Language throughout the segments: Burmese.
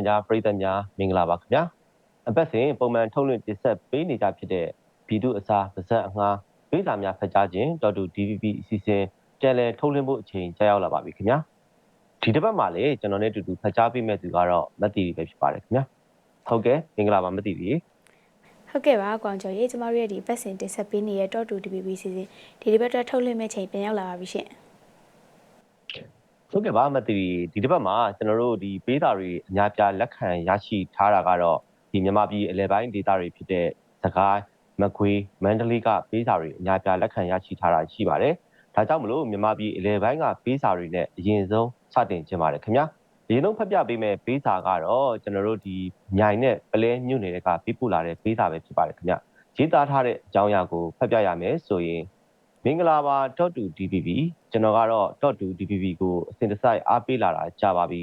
BBB ရုပ်မြင်သံကြားပရိသတ်များမင်္ဂလာပါခင်ဗျာအပတ်စဉ်ပုံမှန်ထုတ်လွှင့်တင်ဆက်ပေးနေကြဖြစ်တဲ့ဗီဒုအစားပါဇက်အငှားပေးစာများဖတ်ကြားခြင်းတော်တူ DVB အစီအစဉ်ပြန်လည်ထုတ်လွှင့်ဖို့အချိန်ကြာရောက်လာပါပြီခင်ဗျာဒီတစ်ပတ်မှာလည်းကျွန်တော်နဲ့တူတူဖတ်ကြားပေးမဲ့သူကတော့မတ်တီပဲဖြစ်ပါတယ်ခင်ဗျာဟုတ်ကဲ့မင်္ဂလာပါမတ်တီကြီးဟုတ်ကဲ့ပါကွန်ကျော်ရေကျမတို့ရဲ့ဒီပတ်စဉ်တင်ဆက်ပေးနေတဲ့ Top 2 DBB စီစဉ်ဒီဒီဘက်တော့ထုတ်လွှင့်မဲ့ချိန်ပြန်ရောက်လာပါပြီရှင် ဟုတ်ကဲ့ပါမတီဒီတစ်ပတ်မှာကျွန်တော်တို့ဒီပေးစာတွေအများပြားလက်ခံရရှိထားတာကတော့ဒီမြန်မာပြည်အလဲပိုင်းဒေသတွေဖြစ်တဲ့စကိုင်းမကွေးမန္တလေးကပေးစာတွေအများပြားလက်ခံရရှိထားတာရှိပါတယ်။ဒါကြောင့်မလို့မြန်မာပြည်အလဲပိုင်းကပေးစာတွေနဲ့အရင်ဆုံးစတင်ခြင်းပါတယ်ခင်ဗျာ။အရင်ဆုံးဖတ်ပြပေးမယ့်ပေးစာကတော့ကျွန်တော်တို့ဒီမြိုင်နဲ့ပလဲမြို့နယ်ကပေးပို့လာတဲ့ပေးစာပဲဖြစ်ပါတယ်ခင်ဗျ။ရေးသားထားတဲ့အကြောင်းအရာကိုဖတ်ပြရမယ်ဆိုရင် မင်္ဂလာပါ .2dbb ကျွန်တော်ကတော့ .2dbb ကိုအစဉ်တစိုက်အားပေးလာတာကြာပါပြီ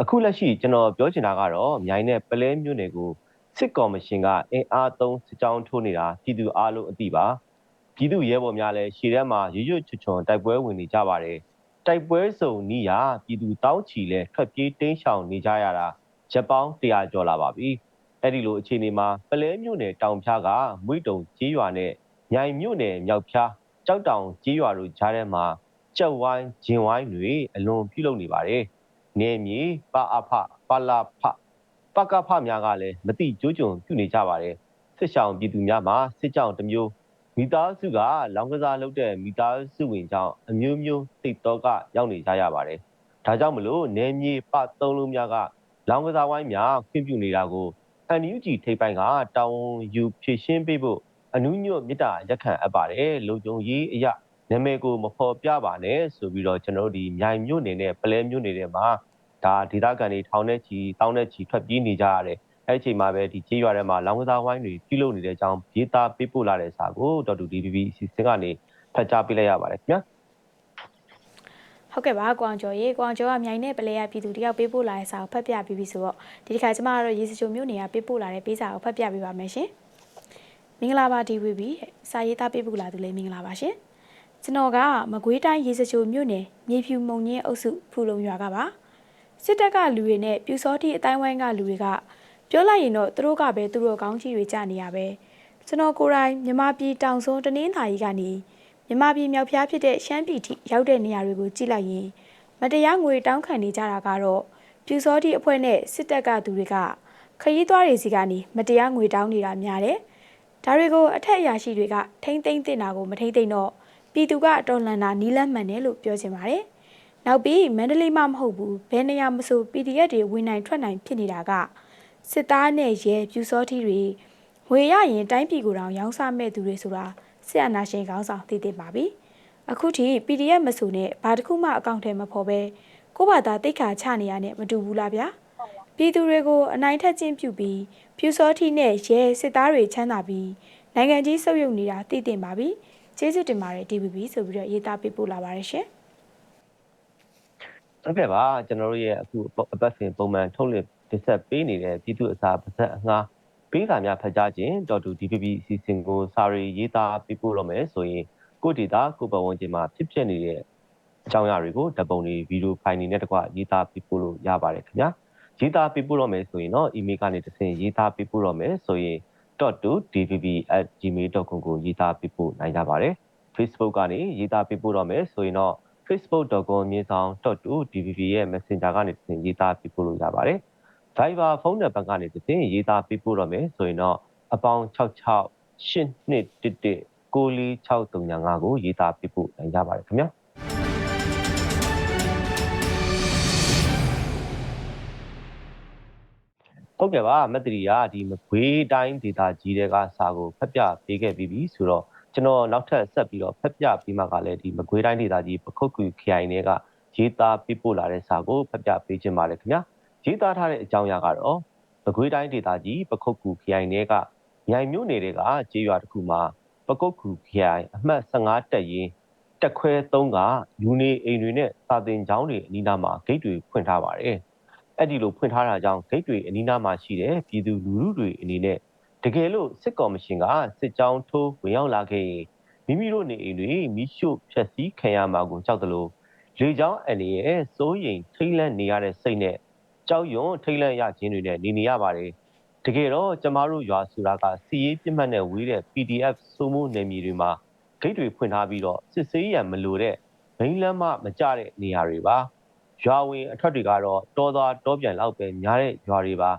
အခုလက်ရှိကျွန်တော်ပြောချင်တာကတော့မြိုင်နဲ့ပလဲမြို့နယ်ကိုစစ်ကော်မရှင်ကအင်အားသုံးစစ်ကြောင်းထိုးနေတာပြည်သူအားလုံးအသိပါပြည်သူရဲဘော်များလည်းရှေ့ထဲမှာရွရွချွချွန်တိုက်ပွဲဝင်နေကြပါတယ်တိုက်ပွဲစုံနီးရပြည်သူတောင်းချီလဲထွက်ပြေးတင်းရှောင်နေကြရတာဂျပန်100ကျော်လာပါပြီအဲ့ဒီလိုအခြေအနေမှာပလဲမြို့နယ်တောင်ဖြားကမွေးတုံကြီးရွာနဲ့မြိုင်မြို့နယ်မြောက်ဖြား ကြောက်တောင်ကြီးရွာတို့ကြားထဲမှာကြက်ဝိုင်းဂျင်ဝိုင်းတွေအလွန်ပြုလုပ်နေပါတယ်။နေမြေပအဖပလာဖပကဖများကလည်းမတိကျိုးကြုံပြုနေကြပါတယ်။စစ်ဆောင်ပြည်သူများမှာစစ်ကြောင်တစ်မျိုးမိသားစုကလောင်ကစားလုပ်တဲ့မိသားစုဝင်ကြောင့်အမျိုးမျိုးစိတ်တော့ကရောက်နေကြရပါတယ်။ဒါကြောင့်မလို့နေမြေပသုံးလုံးများကလောင်ကစားဝိုင်းများခွင့်ပြုနေတာကို NUG ထိပ်ပိုင်းကတောင်းယူဖြည့်ရှင်းပေးဖို့ အနုညွတ်မြစ်တာရက်ခံအပ်ပါတယ်လုံခြုံရေးအရာနာမည်ကိုမဖော်ပြပါနဲ့ဆိုပြီးတော့ကျွန်တော်တို့ဒီမြိုင်မြို့နယ်နဲ့ပလဲမြို့နယ်ထဲမှာဒါဒေသခံတွေထောင်ထဲချီတောင်းထဲချီထွက်ပြေးနေကြရတယ်အဲ့ဒီအချိန်မှာပဲဒီကြေးရွာထဲမှာလောင်ကစားဝိုင်းတွေပြုလုပ်နေတဲ့အကြောင်းရေးသားပေးပို့လာတဲ့စာကိုဒေါက်တာ DVB အစီအစဉ်ကနေဖတ်ကြားပေးလိုက်ရပါတယ်ခင်ဗျာဟုတ်ကဲ့ပါကွန်ကျော်ရေကွန်ကျော်ကမြိုင်နဲ့ပလဲရပြည်သူတယောက်ပေးပို့လာတဲ့စာကိုဖတ်ပြပြီးပြီဆိုတော့ဒီတစ်ခါကျမကတော့ရေစချိုမြို့နယ်ကပေးပို့လာတဲ့ပေးစာကိုဖတ်ပြပေးပါမယ်ရှင် မင်္ဂလာပါ DVB စာရေးသားပေးပို့လာသူလေးမင်္ဂလာပါရှင်ကျွန်တော်ကမကွေးတိုင်းရေစချိုမြို့နယ်မြေဖြူမုံညင်းအုပ်စုဖူလုံရွာကပါစစ်တပ်ကလူတွေနဲ့ပြူစောတိအတိုင်းဝိုင်းကလူတွေကပြောလိုက်ရင်တော့သူတို့ကပဲသူတို့ကောင်းကြီးတွေကြနေရပဲကျွန်တော်ကိုယ်တိုင်မြမပြည်တောင်စုံတနင်္သာရီကနေမြမပြည်မြောက်ဖျားဖြစ်တဲ့ရှမ်းပြည်ထိရောက်တဲ့နေရာတွေကိုကြည့်လိုက်ရင်မတရားငွေတောင်းခံနေကြတာကတော့ပြူစောတိအဖွဲ့နဲ့စစ်တပ်ကသူတွေကခရီးသွားတွေစီကနေမတရားငွေတောင်းနေတာများတယ် ဒါတွေကိုအထက်အရာရှိတွေကထိမ့်သိမ့်တင်တာကိုမထိမ့်သိမ့်တော့ပြည်သူကတော်လန်တာနီးလန့်မှန်တယ်လို့ပြောချင်ပါတယ်။နောက်ပြီးမန္တလေးမှမဟုတ်ဘူးဘယ်နေရာမဆို PDF တွေဝင်နိုင်ထွက်နိုင်ဖြစ်နေတာကစစ်သားနဲ့ရဲပြူစောထီတွေငွေရရင်တိုင်းပြည်ကိုတောင်ရောင်းစားမဲ့သူတွေဆိုတာစစ်အာဏာရှင်ကောင်းဆောင်သိသိပါပြီ။အခုထိ PDF မဆိုနဲ့ဘာတစ်ခုမှအကောင့်ထဲမဖော်ပဲကိုယ့်ဘာသာတိတ်ခါချနေရတဲ့မတူဘူးလားဗျာ။ ပြည်သူတွေကိုအနိုင်ထက်ချင်းပြုပြီးပြူစောထီနဲ့ရဲစစ်သားတွေချမ်းသာပြီးနိုင်ငံကြီးဆုပ်ယုပ်နေတာသိသိပါပြီ။ကျေးဇူးတင်ပါတယ် DVB ဆိုပြီးတော့ရေးသားပေးပို့လာပါတယ်ရှင်ဟုတ်ကဲ့ပါကျွန်တော်တို့ရဲ့အခုအပတ်စဉ်ပုံမှန်ထုတ်လွှင့်တင်ဆက်ပေးနေတဲ့ပြည်သူအစာပါဇက်အငှားပေးစာများဖတ်ကြားခြင်းတော်တူ DPP အစီအစဉ်ကိုစာရီရေးသားပေးပို့တော့မယ်ဆိုရင်ကိုဒေတာကိုပဝန်းကျင်မှာဖြစ်ဖြစ်နေတဲ့အကြောင်းအရာတွေကိုဓာတ်ပုံတွေဗီဒီယိုဖိုင်တွေနဲ့တကွရေးသားပေးပို့လို့ရပါတယ်ခင်ဗျာ ရေးသားပေးပို့တော့မယ်ဆိုရင်တော့ email ကနေတစ်ဆင့်ရေးသားပေးပို့တော့မယ်ဆိုရင် .2dpp@gmail.com ကိုရေးသားပေးပို့နိုင်ကြပါတယ် Facebook ကနေရေးသားပေးပို့တော့မယ်ဆိုရင်တော့ facebook.com မြေဆောင် .2dpp ရဲ့ Messenger ကနေတစ်ဆင့်ရေးသားပေးပို့လို့ရပါတယ် Viber ဖုန်းနံပါတ်ကနေတစ်ဆင့်ရေးသားပေးပို့တော့မယ်ဆိုရင်တော့အပေါင်း66 8211 94635ကိုရေးသားပေးပို့နိုင်ကြပါတယ်ခင်ဗျာ ဟုတ်ကဲ့ပါမက်တရီကဒီမကွေးတိုင်းဒေသကြီးတွေကစာကိုဖတ်ပြပေးခဲ့ပြီးပြီဆိုတော့ကျွန်တော်နောက်ထပ်ဆက်ပြီးတော့ဖတ်ပြပြီးမှကလည်းဒီမကွေးတိုင်းဒေသကြီးပခုတ်ကူခရိုင်တွေကရေးသားပေးပို့လာတဲ့စာကိုဖတ်ပြပေးခြင်းပါတယ်ခင်ဗျာရေးသားထားတဲ့အကြောင်းအရာကတော့မကွေးတိုင်းဒေသကြီးပခုတ်ကူခရိုင်တွေကမြိုင်မြို့နယ်တွေကကျေးရွာတစ်ခုမှာပကုတ်ကူခရိုင်အမှတ်15တက်ရင်တက်ခွဲ3ကလူနေအိမ်တွေနဲ့စာသင်ကျောင်းတွေအနီးနားမှာဂိတ်တွေဖွင့်ထားပါတယ် အဲ့ဒီလိုဖွင့်ထားတာကြောင့်ဂိတ်တွေအနီးနားမှာရှိတဲ့ပြည်သူလူထုတွေအနေနဲ့တကယ်လို့စစ်ကော်မရှင်ကစစ်ကြောင်းထိုးဝင်ရောက်လာခဲ့ရင်မိမိတို့နေအိမ်တွေမိရှို့ဖျက်ဆီးခံရမှာကိုကြောက်တယ်လို့လေကြောင်းအနေနဲ့စိုးရိမ်ထိတ်လန့်နေရတဲ့စိတ်နဲ့ကြောက်ရွံ့ထိတ်လန့်ရခြင်းတွေနဲ့နေနေရပါတယ်တကယ်တော့ကျမတို့ရွာဆိုတာကစီရေးပြစ်မှတ်နဲ့ဝေးတဲ့ PDF စိုးမိုးနယ်မြေတွေမှာဂိတ်တွေဖွင့်ထားပြီးတော့စစ်ဆေးရန်မလိုတဲ့မင်းလမ်းမမကြတဲ့နေရာတွေပါ ရွာဝင်အထက်တွေကတော့တောသားတောပြန်လောက်ပဲများတဲ့ရွာတွေပါ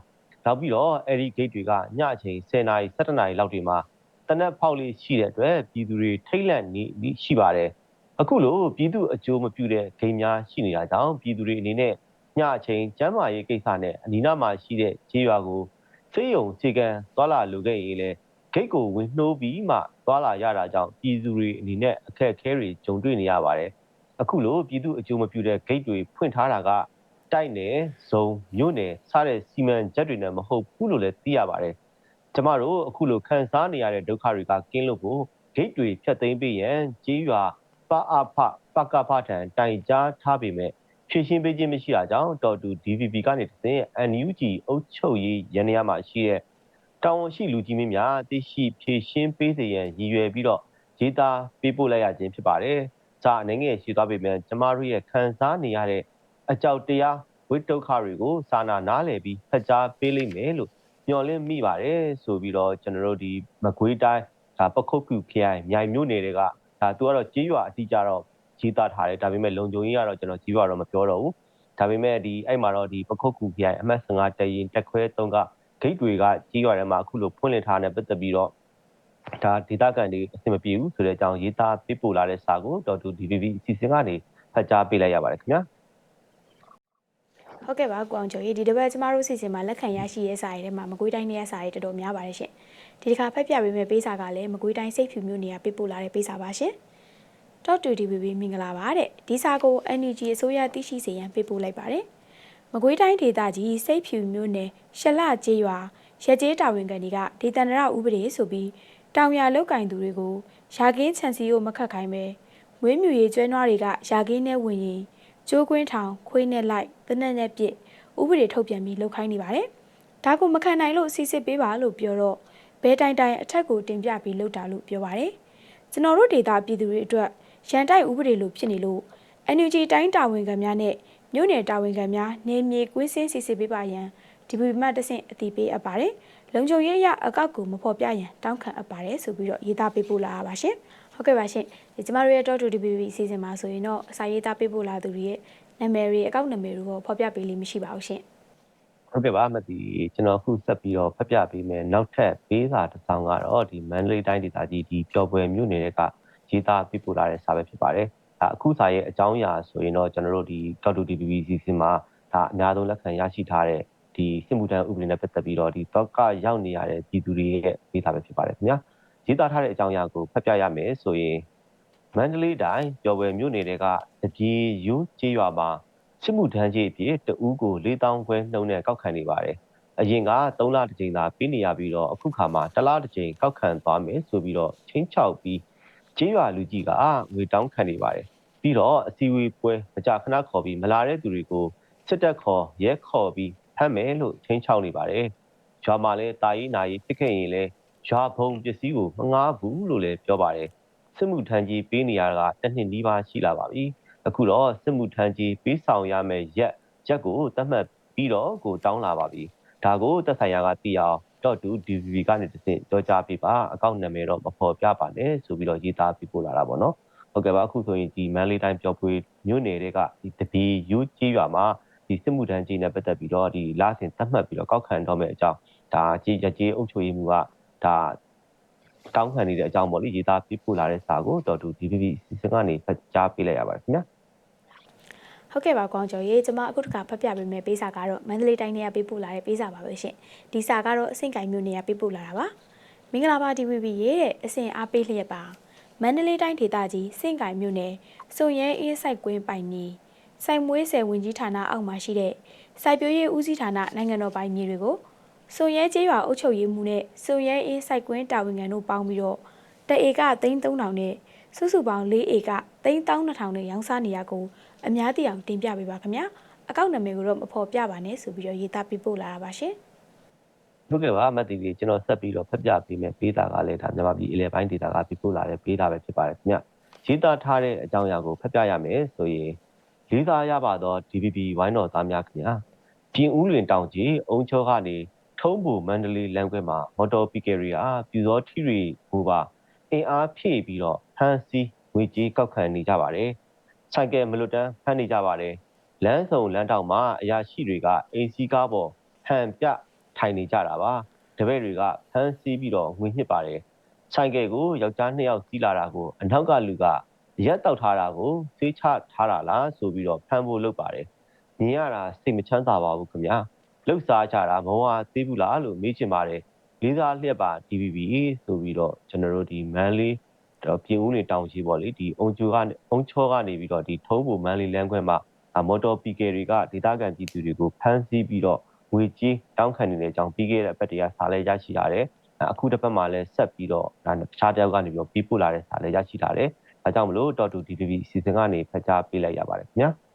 နောက်ပြီးတော့အဲ့ဒီဂိတ်တွေကညအချိန်10နာရီ17နာရီလောက်တွေမှာတနက်ဖောက်လေးရှိတဲ့အတွက်ပြည်သူတွေထိတ်လန့်နေရှိပါတယ်အခုလိုပြည်သူအကျိုးမပြုတဲ့ဂိမ်းများရှိနေတာကြောင့်ပြည်သူတွေအနေနဲ့ညအချိန်ကျမ်းမာရေးကိစ္စနဲ့အနီးနားမှာရှိတဲ့ခြေရွာကိုစေယုံခြေကန်သွားလာလိုခဲ့ရင်လေဂိတ်ကိုဝင်နှိုးပြီးမှသွားလာရတာကြောင့်ပြည်သူတွေအနေနဲ့အခက်အခဲတွေကြုံတွေ့နေရပါတယ် အခုလိုပြည်သူအကျိုးမပြုတဲ့ဂိတ်တွေဖွင့်ထားတာကတိုက်နယ်ဇုံမြို့နယ်စတဲ့စီမံချက်တွေနဲ့မဟုတ်ဘူးလို့လည်းသိရပါတယ်ကျမတို့အခုလိုခံစားနေရတဲ့ဒုက္ခတွေကကင်းလို့ကိုဂိတ်တွေဖြတ်သိမ်းပေးရန်ကြေးရွာပအဖပကဖထံတိုင်ကြားထားပေမဲ့ဖြည့်ရှင်းပေးခြင်းမရှိတာကြောင့်တော်တူ DVB ကနေတစဉ် NUG အုပ်ချုပ်ရေးရန်ရမှာရှိတဲ့တာဝန်ရှိလူကြီးမင်းများသိရှိဖြည့်ရှင်းပေးစေရန်ရည်ရွယ်ပြီးတော့ရေးသားပေးပို့လိုက်ရခြင်းဖြစ်ပါတယ်။ စာအနေငယ်ရှိသွားပေမဲ့ကျမတို့ရဲ့ခံစားနေရတဲ့အကြောက်တရားဝိတုဒ္ဓတွေကိုစာနာနားလည်ပြီးဖတ်ကြားပေးလိမ့်မယ်လို့ညှော်လင့်မိပါတယ်ဆိုပြီးတော့ကျွန်တော်တို့ဒီမကွေးတိုင်းဒါပခုတ်ကူခရိုင်မြိုင်မြို့နယ်တွေကဒါသူကတော့ကြေးရွာအတိအကျတော့ကြီးသားထားတယ်ဒါပေမဲ့လုံခြုံရေးကတော့ကျွန်တော်ကြီးရွာတော့မပြောတော့ဘူးဒါပေမဲ့ဒီအဲ့မှာတော့ဒီပခုတ်ကူခရိုင်အမှတ်15တရင်တက်ခွဲ3ကဂိတ်တွေကကြီးရွာထဲမှာအခုလိုဖွင့်လှစ်ထားတဲ့ပတ်သက်ပြီးတော့ ဒါဒေတာကန်တွေအဆင်မပြေဘူးဆိုတဲ့အကြောင်းရေးသားပေးပို့လာတဲ့စာကိုတော်တူ DVB အစီအစဉ်ကနေဖတ်ကြားပေးလိုက်ရပါတယ်ခင်ဗျာဟုတ်ကဲ့ပါကိုအောင်ကျော်ရေဒီတစ်ပတ်ကျမတို့စီစဉ်မှာလက်ခံရရှိရဲ့စာရီထဲမှာမကွေးတိုင်းရဲ့စာရီတော်တော်များပါတယ်ရှင်ဒီတစ်ခါဖက်ပြပေးမယ့်ပေးစာကလည်းမကွေးတိုင်းစိတ်ဖြူမျိုးနေရာပေးပို့လာတဲ့ပေးစာပါရှင်တော့တူဒီဘီဘီမင်္ဂလာပါတဲ့ဒီစာကို NUG အစိုးရသိရှိစေရန်ပေးပို့လိုက်ပါတယ်မကွေးတိုင်းဒေသကြီးစိတ်ဖြူမျိုးနယ်ရှလကျေးရွာရကျေးတာဝန်ခံတွေကဒေသန္တရဥပဒေဆိုပြီး တောင်ရလောက်ကင်သူတွေကိုရာကင်းခြံစည်းကိုမခတ်ခိုင်းပဲမွေးမြူရေးကျွဲနွားတွေကရာကင်းနဲ့ဝင်ရင်ကျိုးကွင်းထောင်ခွေးနဲ့လိုက်တနက်နဲ့ပြစ်ဥပဒေထုတ်ပြန်ပြီးလှုပ်ခိုင်းနေပါတယ်။ဒါကိုမခံနိုင်လို့စီစစ်ပေးပါလို့ပြောတော့ဘဲတိုင်တိုင်အထက်ကိုတင်ပြပြီးလှုပ်တာလို့ပြောပါတယ်။ကျွန်တော်တို့ဒေတာပြည်သူတွေအတွက်ရန်တိုက်ဥပဒေလိုဖြစ်နေလို့ NUG တိုင်းတာဝန်ခံများနဲ့မြို့နယ်တာဝန်ခံများနေမြေကွင်းစင်းစီစစ်ပေးပါရန်ဒီပီမတ်တဆင့်အတိပေးအပ်ပါတယ်။ လုံခြုံရေးရအကောက်ကိုမဖော်ပြရန်တောင်းခံအပ်ပါတယ်ဆိုပြီးတော့ရေးသားပေးပို့လာတာပါရှင်။ဟုတ်ကဲ့ပါရှင်ဒီကျမတို့ရဲ့ Talk to DBB အစီအစဉ်မှာဆိုရင်တော့စာရေးသားပေးပို့လာသူတွေရဲ့နာမည်တွေအကောင့်နာမည်တွေကိုဖော်ပြပေးလိမ့်မရှိပါဘူးရှင်ဟုတ်ကဲ့ပါမသိကျွန်တော်အခုဆက်ပြီးတော့ဖတ်ပြပေးမယ်နောက်ထပ်ပေးစာတစ်စောင်းကတော့ဒီမန္တလေးတိုင်းဒေသကြီးဒီပျော်ပွဲမြို့နယ်ကရေးသားပြပို့လာတဲ့စာပဲဖြစ်ပါတယ်ဒါအခုစာရဲ့အကြောင်းအရာဆိုရင်တော့ကျွန်တော်တို့ဒီတောက်တူ DBBC စီမှာဒါအများဆုံးလက်ခံရရှိထားတဲ့ ဒီစစ်မှုထမ်းဥပဒေနဲ့ပတ်သက်ပြီးတော့ဒီတော့ကရောက်နေရတဲ့ပြည်သူတွေရဲ့ပေးစာပဲဖြစ်ပါတယ်ခင်ဗျာရေးသားထားတဲ့အကြောင်းအရာကိုဖတ်ပြရမယ်ဆိုရင်မန္တလေးတိုင်းပျော်ပွဲမြို့နယ်ကတပြေယူကျေးရွာမှာစစ်မှုထမ်းကြီးအဖြစ်တဦးကို4000ခွဲနှုန်းနဲ့ကောက်ခံနေပါတယ်။အရင်က3လတစ်ကြိမ်သာပေးနေရပြီးတော့အခုခါမှာတစ်လတစ်ကြိမ်ကောက်ခံသွားမယ်ဆိုပြီးတော့ချင်းချောက်ပြီးကျေးရွာလူကြီးကငွေတောင်းခံနေပါတယ်။ပြီးတော့အစည်းအဝေးပွဲမကြခဏခေါ်ပြီးမလာတဲ့သူတွေကိုစစ်တပ်ခေါ်ရဲခေါ်ပြီး ဖမ်းမယ်လို့ချင်းချောက်နေပါတယ်။ရွာမှာလည်းတာရေးနာရေးဖြစ်ခဲ့ရင်လည်းရွာဘုံပစ္စည်းကိုမငားဘူးလို့လည်းပြောပါတယ်။စစ်မှုထမ်းကြီးပေးနေရတာကတစ်နှစ်နီးပါးရှိလာပါပြီ။အခုတော့စစ်မှုထမ်းကြီးပေးဆောင်ရမယ်ရက်ရက်ကိုတတ်မှတ်ပြီးတော့ကိုတောင်းလာပါပြီ။ဒါကိုတက်ဆိုင်ရာကသိအောင်တော့တူ DVB ကနေတစ်ဆင့်ကြောကြားပေးပါအကောင့်နာမည်တော့မဖော်ပြပါနဲ့ဆိုပြီးတော့ရေးသားပြပို့လာတာပေါ့နော်။ဟုတ်ကဲ့ပါအခုဆိုရင်ဒီမန်လေးတိုင်းပျော်ပွေမြို့နယ်တွေကဒီတပီယူကြီးရွာမှာ ဒီစစ်မှုထမ်းကြီးနဲ့ပတ်သက်ပြီးတော့ဒီလာဆင်သတ်မှတ်ပြီးတော့ကောက်ခံတော့မယ့်အကြောင်းဒါကြီးရကြီးအုပ်ချုပ်ရေးမှုကဒါတောင်းခံနေတဲ့အကြောင်းပေါ့လေရေးသားပြပို့လာတဲ့စာကိုတော်တူ DVB စီစဉ်ကနေဖတ်ကြားပေးလိုက်ရပါတယ်ခင်ဗျာဟုတ်ကဲ့ပါကောင်းကျော်ရေကျွန်မအခုတခါဖတ်ပြပေးမယ့်ပေးစာကတော့မန္တလေးတိုင်းထဲကပေးပို့လာတဲ့ပေးစာပါပဲရှင်ဒီစာကတော့အဆင့်ကိုင်မျိုးနေရပေးပို့လာတာပါမင်္ဂလာပါ DVB ရေတဲ့အဆင့်အားပေးလျက်ပါမန္တလေးတိုင်းဒေသကြီးစင့်ကိုင်မြို့နယ်စုံရဲအေးဆိုင်ကွင်းပိုင်နီ စိုက်မွေးဆယ်ဝင်ကြီးဌာနအောက်မှာရှိတဲ့စိုက်ပျိုးရေးဦးစီးဌာနနိုင်ငံတော်ပိုင်မြေတွေကိုစုံရဲကျေးရွာအုပ်ချုပ်ရေးမှူးနဲ့စုံရဲအေးစိုက်ကွင်းတာဝန်ခံတို့ပေါင်းပြီးတော့တဧက3300နဲ့စုစုပေါင်း4ဧက3200နဲ့ရောင်းစားနေရကိုအများသိအောင်တင်ပြပေးပါခင်ဗျာအကောင့်နာမည်ကိုတော့မဖော်ပြပါနဲ့ဆိုပြီးတော့ရေးသားပေးပို့လာတာပါရှင်ဟုတ်ကဲ့ပါမတ်တီကြီးကျွန်တော်ဆက်ပြီးတော့ဖတ်ပြပေးမယ်ပေးတာကလည်းဒါမြန်မာပြည်အလဲပိုင်းဒေတာကပြပို့လာတဲ့ပေးတာပဲဖြစ်ပါတယ်ခင်ဗျရေးသားထားတဲ့အကြောင်းအရာကိုဖတ်ပြရမယ်ဆိုရင် လေးစားရပါတော့ DVB ဝိုင်းတော်သားများခင်ဗျာပြင်ဦးလွင်တောင်ကြီးအုံချောကနေထုံးဘူမန္တလေးလမ်းခွဲမှာမော်တော်ပီကယ်ရီဟာပြူစောထီရီဘူပါအင်အားဖြည့်ပြီးတော့ဖမ်းဆီးငွေကြေးကောက်ခံနေကြပါတယ်။ဆိုင်ကယ်မလွတ်တမ်းဖမ်းနေကြပါတယ်။လမ်းဆောင်လမ်းတောင်မှာအရာရှိတွေကအိမ်စီးကားပေါ်ဟန်ပြထိုင်နေကြတာပါ။တပည့်တွေကဖမ်းဆီးပြီးတော့ငွေညှစ်ပါတယ်။ဆိုင်ကယ်ကိုယောက်ျားနှစ်ယောက်စီးလာတာကိုအနောက်ကလူက ရက်တောက်ထားတာကိုစေးချထားတာလားဆိုပြီးတော့ဖမ်းဖို့လုပ်ပါတယ်။မြင်ရတာစိတ်မချမ်းသာပါဘူးခင်ဗျာ။လှုပ်ရှားကြတာမဝါသေးဘူးလားလို့မေးချင်ပါတယ်။လေးစားလျက်ပါ DVB ဆိုပြီးတော့ကျွန်တော်တို့ဒီမန်လေးတော့ပြင်ဦးနေတောင်ကြီးပေါ့လေဒီအုံကျိုကနေအုံချောကနေပြီးတော့ဒီထုံးဖို့မန်လေးလမ်းခွဲမှာမော်တော်ပီကယ်တွေကဒေသခံပြည်သူတွေကိုဖမ်းဆီးပြီးတော့ငွေကြေးတောင်းခံနေတဲ့အကြောင်းပြီးခဲ့တဲ့အပတ်တည်းကစာလဲရရှိလာတယ်။အခုတစ်ပတ်မှလည်းဆက်ပြီးတော့ဒါတခြားတယောက်ကနေပြီးတော့ပြီးပို့လာတဲ့စာလဲရရှိလာတယ်။ အဲကြောင့်မလို့တော်တူ DVB စီစဉ်ကနေဖတ်ကြားပေးလိုက်ရပါတယ်ခင်ဗျာ။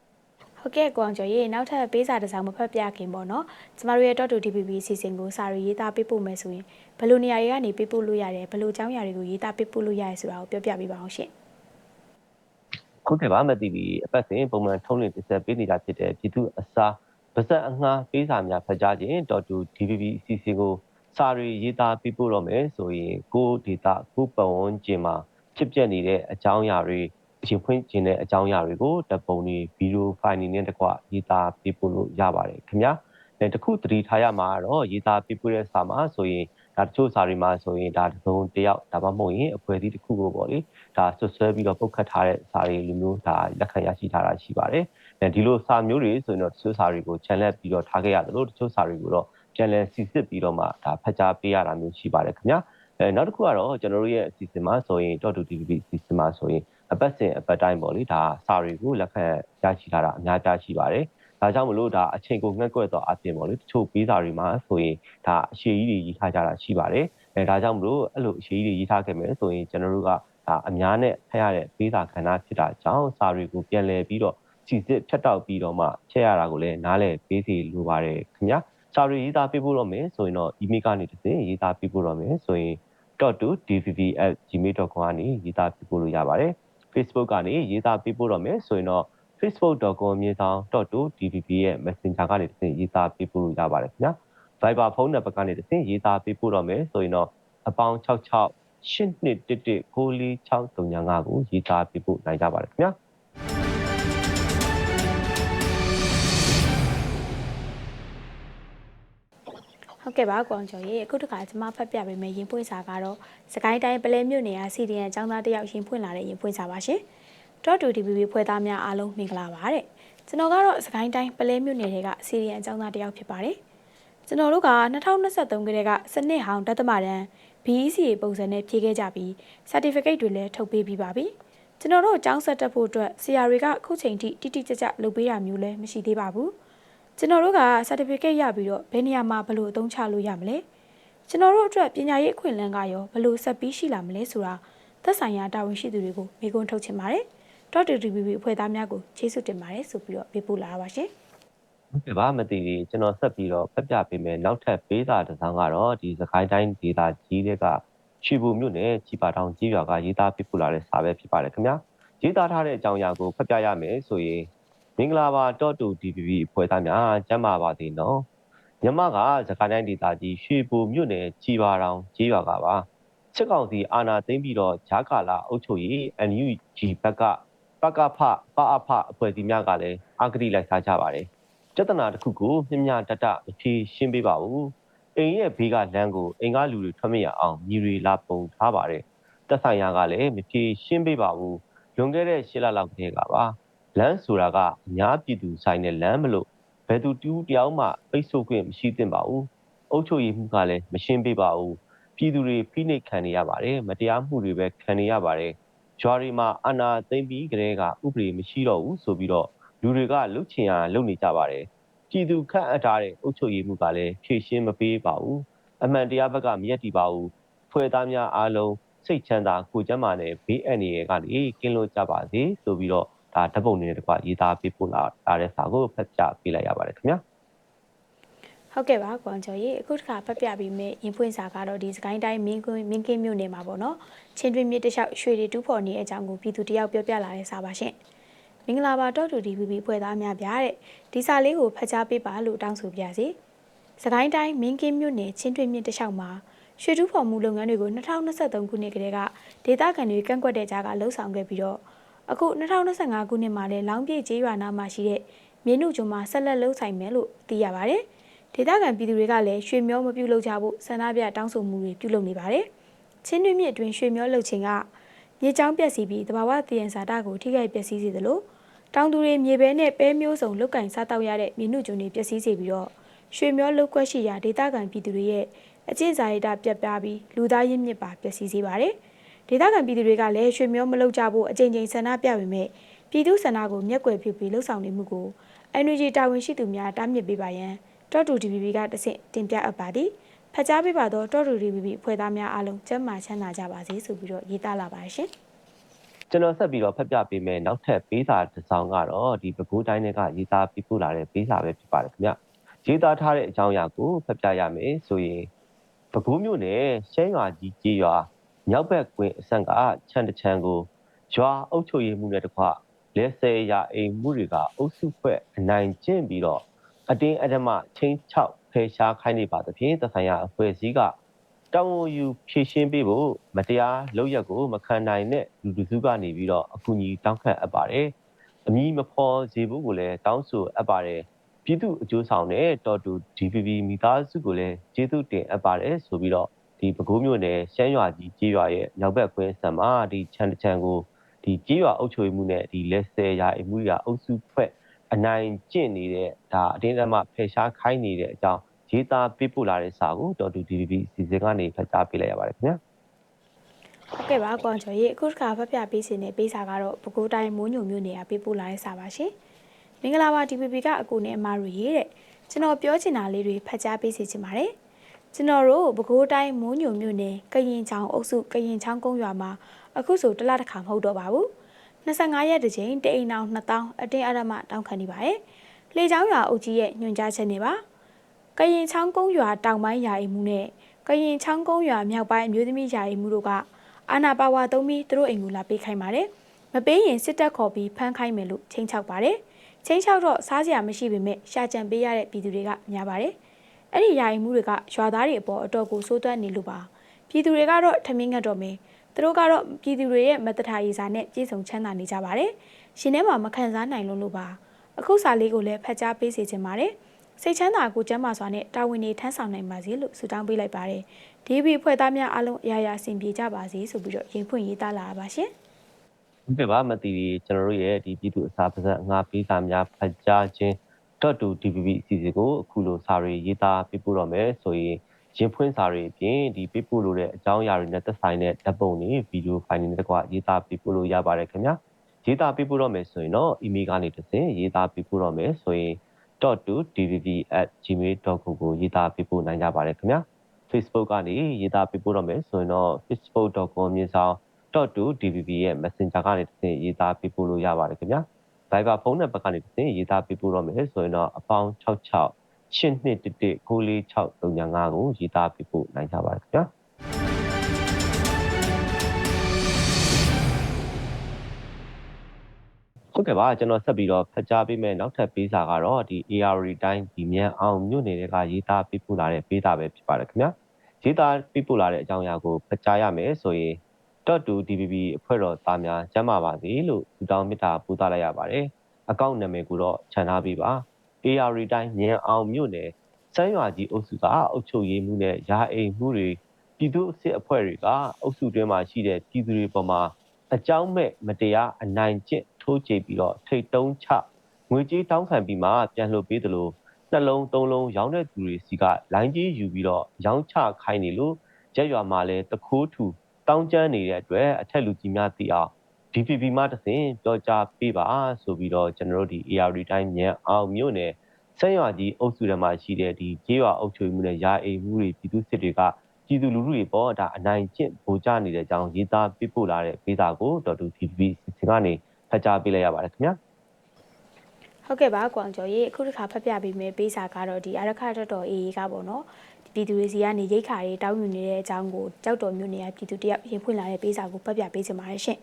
ဟုတ်ကဲ့ကွန်ကျော်ရေနောက်ထပ်ပေးစာတစ်စောင်မဖတ်ပြခင်ပေါ့နော်ကျမတို့ရဲ့ .to DPP အစီအစဉ်ကိုစာရီရေးသားပေးပို့မယ်ဆိုရင်ဘယ်လိုနေရာတွေကနေပေးပို့လို့ရတယ်ဘယ်လိုအကြောင်းအရာတွေကိုရေးသားပေးပို့လို့ရတယ်ဆိုတာကိုပြောပြပေးပါအောင်ရှင်ခုခေတ်ပါမသိပြီအပတ်စဉ်ပုံမှန်ထုံးလင်းတင်ဆက်ပေးနေတာဖြစ်တဲ့ပြည်သူအစားဗဇက်အငှားပေးစာများဖတ်ကြားခြင်း .DVB အစီအစဉ်ကိုစာရီရေးသားပေးပို့တော့မယ်ဆိုရင်ကိုဒေတာကိုပတ်ဝန်းကျင်မှာ ဖြစ်ပျက်နေတဲ့အကြောင်းအရာတွေရှင်ဖွင့်ခြင်းတဲ့အကြောင်းအရာတွေကိုတပ်ပုံတွေဗီဒီယိုဖိုင်တွေနဲ့တကွရေးသားပေးပို့လို့ရပါတယ်ခင်ဗျာအဲတခုသတိထားရမှာကတော့ရေးသားပေးပို့တဲ့စာမှာဆိုရင်ဒါတချို့စာတွေမှာဆိုရင်ဒါသုံးတယောက်ဒါမှမဟုတ်ရင်အဖွဲ့အစည်းတစ်ခုကိုပေါ့လေဒါဆွဆွဲပြီးတော့ပုတ်ခတ်ထားတဲ့စာတွေလိုမျိုးဒါလက်ခံရရှိထားတာရှိပါတယ်အဲဒီလိုစာမျိုးတွေဆိုရင်တော့တချို့စာတွေကို channel ပြီးတော့ထားခဲ့ရတယ်လို့တချို့စာတွေကိုတော့ channel စီစစ်ပြီးတော့မှဒါဖတ်ကြားပေးရတာမျိုးရှိပါတယ်ခင်ဗျာ အဲနောက်တစ်ခုကတော့ကျွန်တော်တို့ရဲ့အစီအစဉ်မှာဆိုရင် .tvb အစီအစဉ်မှာဆိုရင်အပတ်စဉ်အပတ်တိုင်းပေါ့လေဒါစာတွေကိုလက်ခံရရှိလာတာအများကြီးရှိပါတယ်ဒါကြောင့်မလို့ဒါအချိန်ကိုငှက်ကွက်တော့အပြင်ပေါ့လေတချို့ပေးစာတွေမှာဆိုရင်ဒါအရှိကြီးတွေရေးထားကြတာရှိပါတယ်အဲဒါကြောင့်မလို့အဲ့လိုအရှိကြီးတွေရေးထားခဲ့မယ်ဆိုရင်ကျွန်တော်တို့ကဒါအများနဲ့ဖတ်ရတဲ့ပေးစာခန္ဓာဖြစ်တာကြောင့်စာတွေကိုပြန်လည်ပြီးတော့စီစစ်ဖြတ်တောက်ပြီးတော့မှချက်ရတာကိုလည်းနားလည်ပေးစီလိုပါတယ်ခင်ဗျာ စာရီရေးသားပေးဖို့တော့မယ်ဆိုရင်တော့ email ကနေတစ်ဆင့်ရေးသားပေးဖို့တော့မယ်ဆိုရင် .2dvv@gmail.com ကနေရေးသားပေးဖို့လို့ရပါတယ် Facebook ကနေရေးသားပေးဖို့တော့မယ်ဆိုရင်တော့ facebook.com မြေဆောင် .2dvv ရဲ့ Messenger ကနေတစ်ဆင့်ရေးသားပေးဖို့လို့ရပါတယ်ခင်ဗျာ Viber ဖုန်းနံပါတ်ကနေတစ်ဆင့်ရေးသားပေးဖို့တော့မယ်ဆိုရင်တော့အပေါင်း66 8211 94635ကိုရေးသားပေးဖို့နိုင်ကြပါတယ်ခင်ဗျာ ဟုတ်ကဲ့ပါကွန်ကျော်ရေအခုတခါကျမဖတ်ပြပေးမယ်ရင်ဖွင့်စာကတော့စကိုင်းတိုင်းပလဲမြို့နယ်ကစီဒီအန်ចောင်းသားတယောက်ရင်ဖွင့်လာတဲ့ရင်ဖွင့်စာပါရှင်။ .to DPP ဖွဲ့သားများအားလုံးမင်္ဂလာပါတဲ့။ကျွန်တော်ကတော့စကိုင်းတိုင်းပလဲမြို့နယ်တွေကစီဒီအန်ចောင်းသားတယောက်ဖြစ်ပါတယ်။ကျွန်တော်တို့က2023ခုတည်းကစနစ်ဟောင်းတသမတန်း BECA ပုံစံနဲ့ဖြည့်ခဲ့ကြပြီး certificate တွေလည်းထုတ်ပေးပြီးပါပြီ။ကျွန်တော်တို့ចောင်းဆက်တက်ဖို့အတွက်ဆရာတွေကအခုချိန်ထိတိတိကျကျလုပ်ပေးတာမျိုးလည်းမရှိသေးပါဘူး။ ကျွန်တော်တို့က certificate ရပြီးတော့ဘယ်နေရာမှာဘယ်လိုအသုံးချလို့ရမလဲကျွန်တော်တို့အတွက်ပညာရေးအခွင့်အလမ်းကရောဘယ်လိုဆက်ပြီးရှိလာမလဲဆိုတာသက်ဆိုင်ရာတာဝန်ရှိသူတွေကိုမေးခွန်းထုတ်ချင်ပါတယ်။ .tvb အဖွဲ့သားများကိုကျေးဇူးတင်ပါတယ်ဆိုပြီးတော့ပေးပို့လာတာပါရှင်ဟုတ်ကဲ့ပါမသိသေးကျွန်တော်ဆက်ပြီးတော့ဖတ်ပြပေးမယ်နောက်ထပ်ပေးစာတစ်စောင်းကတော့ဒီစကိုင်းတိုင်းဒေသကြီးတွေကချီဘူမြို့နယ်ချီပါတောင်ကြီးရွာကရေးသားပေးပို့လာတဲ့စာပဲဖြစ်ပါတယ်ခင်ဗျာရေးသားထားတဲ့အကြောင်းအရာကိုဖတ်ပြရမယ်ဆိုရင် မင်္ဂလာပါ .2dvb အဖွဲ့သားများကျမ်းပါပါသေးနော်မြမကစကိုင်းတိုင်းဒေသကြီးရွှေဘူမြို့နယ်ချီပါတောင်ကြီးရွာကပါစစ်ကောင်စီအာဏာသိမ်းပြီးတော့ဂျာကာလာအုပ်ချုပ်ရေး NUG ဘက်ကပကဖပအဖအဖွဲ့အစည်းများကလည်းအာဂတိလိုက်စားကြပါတယ်ပြဿနာတစ်ခုကိုမြင့်မြတ်တတမဖြေရှင်းပေးပါဘူးအိမ်ရဲ့ဘေးကလမ်းကိုအိမ်ကလူတွေထွက်မရအောင်မြည်ရီလာပုံထားပါတယ်တက်ဆိုင်ရာကလည်းမဖြေရှင်းပေးပါဘူးလွန်ခဲ့တဲ့ရှစ်လလောက်ကတည်းကပါ လမ်းဆိုတာကအများပြည်သူဆိုင်တဲ့လမ်းမလို့ဘယ်သူတူးတယောက်မှပိတ်ဆို့ခွင့်မရှိသင့်ပါဘူးအုပ်ချုပ်ရေးမှုကလည်းမရှင်းပေးပါဘူးပြည်သူတွေဖိနှိပ်ခံနေရပါတယ်မတရားမှုတွေပဲခံနေရပါတယ်ဂျွာရီမှာအနာသိမ့်ပြီးကလေးကဥပဒေမရှိတော့ဘူးဆိုပြီးတော့လူတွေကလှုပ်ချင်ရလှုပ်နေကြပါတယ်ပြည်သူခန့်အပ်ထားတဲ့အုပ်ချုပ်ရေးမှုကလည်းဖြည့်ရှင်းမပေးပါဘူးအမှန်တရားဘက်ကမရက်တည်ပါဘူးဖွဲ့သားများအားလုံးစိတ်ချမ်းသာကိုကျမ်းမာနဲ့ဘေးအန္တရာယ်ကနေကင်းလွတ်ကြပါစေဆိုပြီးတော့ ဒါဓာတ်ပုံတွေတကွာရေးသားပေးပို့လာတာတဲ့စာကိုဖတ်ပြပေးလိုက်ရပါတယ်ခင်ဗျာဟုတ်ကဲ့ပါကွန်ကျော်ရေအခုတစ်ခါဖတ်ပြပြီးမြရင်ဖွင့်စာကတော့ဒီစကိုင်းတိုင်းမင်းကွင်းမင်းကင်းမြို့နယ်မှာပေါ့နော်ချင်းတွင်းမြစ်တစ်လျှောက်ရွှေတွေတူးဖော်နေတဲ့အကြောင်းကိုပြည်သူတယောက်ပြောပြလာတဲ့စာပါရှင်မင်္ဂလာပါတော့တူ DVB ဖွဲ့သားများဗျာတဲ့ဒီစာလေးကိုဖတ်ကြားပေးပါလို့တောင်းဆိုပါရစေစကိုင်းတိုင်းမင်းကင်းမြို့နယ်ချင်းတွင်မြင့်တလျှောက်မှာရွှေတူးဖော်မှုလုပ်ငန်းတွေကို2023ခုနှစ်ကတည်းကဒေသခံတွေကန့်ကွက်တဲ့ကြားကလှုပ်ဆောင်ခဲ့ပြီးတော့ အခု2025ခုနှစ်မှာလည်းလောင်းပြည့်ကျေးရွာနာမှာရှိတဲ့မြင်းနုကျွန်းမှာဆက်လက်လှုပ်ဆိုင်မယ်လို့သိရပါတယ်ဒေသခံပြည်သူတွေကလည်းရွှေမျောမပြုတ်လုပ်ကြဖို့ဆန္ဒပြတောင်းဆိုမှုတွေပြုလုပ်နေပါတယ်ချင်းတွင်မြင့်အတွင်းရွှေမျောလှုပ်ခြင်းကမြေကြောင်းပျက်စီးပြီးတဘာဝတည်ရန်စာတကိုထိခိုက်ပျက်စီးစေသလိုတောင်သူတွေမြေပဲနဲ့ပဲမျိုးစုံလုတ်ကင်စားတောက်ရတဲ့မြေနုကျွန်းတွေပျက်စီးစေပြီးတော့ရွှေမျောလုတ်ကွက်ရှိရာဒေသခံပြည်သူတွေရဲ့အကျင့်စာရိတ္တပြတ်ပြားပြီးလူသားရင်းမြစ်ပါပျက်စီးစေပါတယ်။ ဒေသခံပြည်သူတွေကလည်းရွှေမျောမလုတ်ကြဖို့အကြိမ်ကြိမ်ဆန္ဒပြပေမဲ့ပြည်သူဆန္ဒကိုမျက်ကွယ်ဖြစ်ပြီးလှုပ်ဆောင်နေမှုကို NUG တာဝန်ရှိသူများတားမြစ်ပေးပါရန်တော့တူ DVB ကတဆင့်တင်ပြအပ်ပါသည်။ဖတ်ကြားပေးပါတော့တော့တူ DVB ဖွဲ့သားများအားလုံးကျန်းမာချမ်းသာကြပါစေဆိုပြီးတော့ရေးသားလာပါရှင်။ကျွန်တော်ဆက်ပြီးတော့ဖတ်ပြပေးမယ်နောက်ထပ်ပေးစာတစ်စောင်ကတော့ဒီပဲခူးတိုင်းကရေးသားပြပို့လာတဲ့ပေးစာပဲဖြစ်ပါတယ်ခင်ဗျရေးသားထားတဲ့အကြောင်းအရာကိုဖတ်ပြရမယ်ဆိုရင်ပဲခူးမြို့နယ်ရှမ်းရွာကြီးကြီးရွာ မြောက်ဘက်ကွင်းအဆန့်ကခြံတစ်ခြံကိုရွာအုပ်ချုပ်ရေးမှုနဲ့တကွလက်ဆယ်ရာအိမ်မှုတွေကအုပ်စုဖွဲ့အနိုင်ကျင့်ပြီးတော့အတင်းအဓမ္မချင်းချောက်ဖယ်ရှားခိုင်းနေပါသဖြင့်သက်ဆိုင်ရာအဖွဲ့အစည်းကတောင်းဝန်ယူဖြည့်ရှင်းပေးဖို့မတရားလုပ်ရက်ကိုမခံနိုင်တဲ့လူလူစုကနေပြီးတော့အကူအညီတောင်းခံအပ်ပါတယ်။အမည်မဖော်စေဖို့ကိုလည်းတောင်းဆိုအပ်ပါတယ်။ပြည်သူအကျိုးဆောင်တဲ့တော်တူ DPP မိသားစုကိုလည်းကျေးဇူးတင်အပ်ပါတယ်ဆိုပြီးတော့ ဒီပဲခူးမြို့နယ်ရှမ်းရွာကြီးကြေးရွာရဲ့မြောက်ဘက်ကွင်းဆံမှာဒီချန်တချန်ကိုဒီကြေးရွာအုပ်ချုပ်မှုနဲ့ဒီလက်ဆယ်ရာအမှုရာအုပ်စုဖွဲ့အနိုင်ကျင့်နေတဲ့ဒါအတင်းအဓမ္မဖယ်ရှားခိုင်းနေတဲ့အကြောင်းရေးသားပေးပို့လာတဲ့စာကိုတော်တူ DVB စီစဉ်ကနေဖတ်ကြားပေးလိုက်ရပါတယ်ခင်ဗျာဟုတ်ကဲ့ပါကွန်ကျော်ရေအခုတစ်ခါဖတ်ပြပေးစီတဲ့ပေးစာကတော့ပဲခူးတိုင်းမိုးညိုမြို့နယ်ကပေးပို့လာတဲ့စာပါရှင်မင်္ဂလာပါ DPP ကအကူနဲ့အမတို့ရေးတဲ့ကျွန်တော်ပြောချင်တာလေးတွေဖတ်ကြားပေးစီချင်ပါတယ် ကျွန်တော်တို့ပဲခူးတိုင်းမိုးညိုမြို့နယ်ကရင်ချောင်းအုပ်စုကရင်ချောင်းကုန်းရွာမှာအခုဆိုတစ်လတစ်ခါမဟုတ်တော့ပါဘူး25ရက်တစ်ချိန်တအိမ်အောင်2000အတင်းအဓမ္မတောင်းခံနေပါတယ်လေချောင်းရွာအုပ်ကြီးရဲ့ညွှန်ကြားချက်နေပါကရင်ချောင်းကုန်းရွာတောင်ပိုင်းယာယီမှုနဲ့ကရင်ချောင်းကုန်းရွာမြောက်ပိုင်းအမျိုးသမီးယာယီမှုတို့ကအာနာပါဝါသုံးပြီးသူတို့အိမ်ကိုလာပေးခိုင်းပါတယ်။မပေးရင်စစ်တပ်ခေါ်ပြီးဖမ်းခိုင်းမယ်လို့ချိန်ချောက်ပါတယ်။ချိန်ချောက်တော့စားစရာမရှိပေမဲ့ရှာကြံပေးရတဲ့ပြည်သူတွေကများပါတယ်။ အဲ့ဒီယာယီမှုတွေကရွာသားတွေအပေါ်အတော်ကိုစိုးသွက်နေလို့ပါ။ပြည်သူတွေကတော့ထမင်းငတ်တော့မယ်။သူတို့ကတော့ပြည်သူတွေရဲ့မတ္တထာရေးစာနဲ့ပြည်စုံချမ်းသာနေကြပါတယ်။ရှင်ထဲမှာမခံစားနိုင်လို့လို့ပါ။အခုစာလေးကိုလည်းဖတ်ကြားပေးစေချင်ပါတယ်။စိတ်ချမ်းသာကိုကျမ်းမာစွာနဲ့တာဝန်တွေထမ်းဆောင်နိုင်ပါစေလို့ဆုတောင်းပေးလိုက်ပါတယ်။ DB ဖွဲ့သားများအားလုံးအရာရာအဆင်ပြေကြပါစေဆိုပြီးတော့ရင်ဖွင့်ရေးသားလာပါရှင်ဟုတ်ကဲ့ပါမတီးကျွန်တော်တို့ရဲ့ဒီပြည်သူအစာပါဇက်ငါပေးစာများဖတ်ကြားခြင်း .2 DPP အစီအစဉ်ကိုအခုလိုစာရီရေးသားပေးပို့တော့မယ်ဆိုရင်ရင်ဖွင့်စာရီအပြင်ဒီပေးပို့လို့တဲ့အကြောင်းအရာတွေနဲ့သက်ဆိုင်တဲ့ဓာတ်ပုံတွေဗီဒီယိုဖိုင်တွေနဲ့တကွရေးသားပေးပို့လို့ရပါတယ်ခင်ဗျာရေးသားပေးပို့တော့မယ်ဆိုရင်တော့ email ကနေတစ်ဆင့်ရေးသားပေးပို့တော့မယ်ဆိုရင် .2dvb@gmail.com ကိုရေးသားပေးပို့နိုင်ကြပါတယ်ခင်ဗျာ Facebook ကနေရေးသားပေးပို့တော့မယ်ဆိုရင်တော့ facebook.com မြေဆောင် .2dvb ရဲ့ Messenger ကနေတစ်ဆင့်ရေးသားပေးပို့လို့ရပါတယ်ခင်ဗျာ Viber ဖုန်းနံပါတ်ကနေတစ်ဆင့်ရေးသားပေးပို့တော့မယ်ဆိုရင်တော့အပေါင်း66 8211 94635ကိုရေးသားပေးပို့နိုင်ကြပါတယ်ခင်ဗျာဟုတ်ကဲ့ပါကျွန်တော်ဆက်ပြီးတော့ဖတ်ကြားပေးမယ်နောက်ထပ်ပေးစာကတော့ဒီ AR တိုင်းဒီမြန်အောင်မြို့နယ်တွေကရေးသားပေးပို့လာတဲ့ပေးစာပဲဖြစ်ပါတယ်ခင်ဗျာရေးသားပေးပို့လာတဲ့အကြောင်းအရာကိုဖတ်ကြားရမယ်ဆိုရင် .2 DBB အဖွဲ့တော်သားများကျမ်းပါပါစေလို့သူတောင်းမေတ္တာပို့သလိုက်ရပါတယ်အကောင့်နာမည်ကိုတော့ခြံထားပေးပါ AR တိုင်းမြန်အောင်မြို့နယ်စမ်းရွာကြီးအုပ်စုကအုပ်ချုပ်ရေးမှုနဲ့ရာအိမ်မှုတွေပြည်သူအစစ်အဖွဲ့တွေကအုပ်စုတွင်းမှာရှိတဲ့ပြည်သူတွေပေါ်မှာအကြောင်းမဲ့မတရားအနိုင်ကျင့်ထိုးကြိတ်ပြီးတော့ထိတ်တုံးချငွေကြေးတောင်းခံပြီးမှပြန်လှုပ်ပေးသလိုနှလုံးသုံးလုံးရောင်းတဲ့သူတွေစီကလိုင်းကြီးယူပြီးတော့ရောင်းချခိုင်းနေလို့ရက်ရွာမှာလည်းတခိုးထူ တောင်းကျမ်းနေတဲ့အတွက်အထက်လူကြီးများသိအောင် DPP မှတဆင်ပြောကြားပေးပါဆိုပြီးတော့ကျွန်တော်တို့ဒီ AR တိုင်းမြန်အောင်မြို့နယ်ဆန်းရွာကြီးအုပ်စုထဲမှာရှိတဲ့ဒီကျေးရွာအုပ်ချုပ်မှုနဲ့ရာအိမ်မှုတွေပြည်သူစစ်တွေကပြည်သူလူထုတွေပေါ်ဒါအနိုင်ကျင့်ဗိုလ်ကျနေတဲ့အကြောင်းရေးသားပြပို့လာတဲ့ပေးစာကိုတော်တူ DPP စီစဉ်ကနေဖတ်ကြားပေးလိုက်ရပါတယ်ခင်ဗျာဟုတ်ကဲ့ပါကွန်ကျော်ရေအခုတစ်ခါဖတ်ပြပေးမယ်ပေးစာကတော့ဒီအရခတ်တော်တော်အေးကပေါ့နော်ဒီ ပြည်သူတွေစီကနေရိတ်ခါတွေတောင်းယူနေတဲ့အကြောင်းကိုကြောက်တော်မြို့နယ်ကပြည်သူတယောက်ရင်ဖွင့်လာတဲ့ပေးစာကိုဖတ်ပြပေးချင်ပါတယ်ရှင်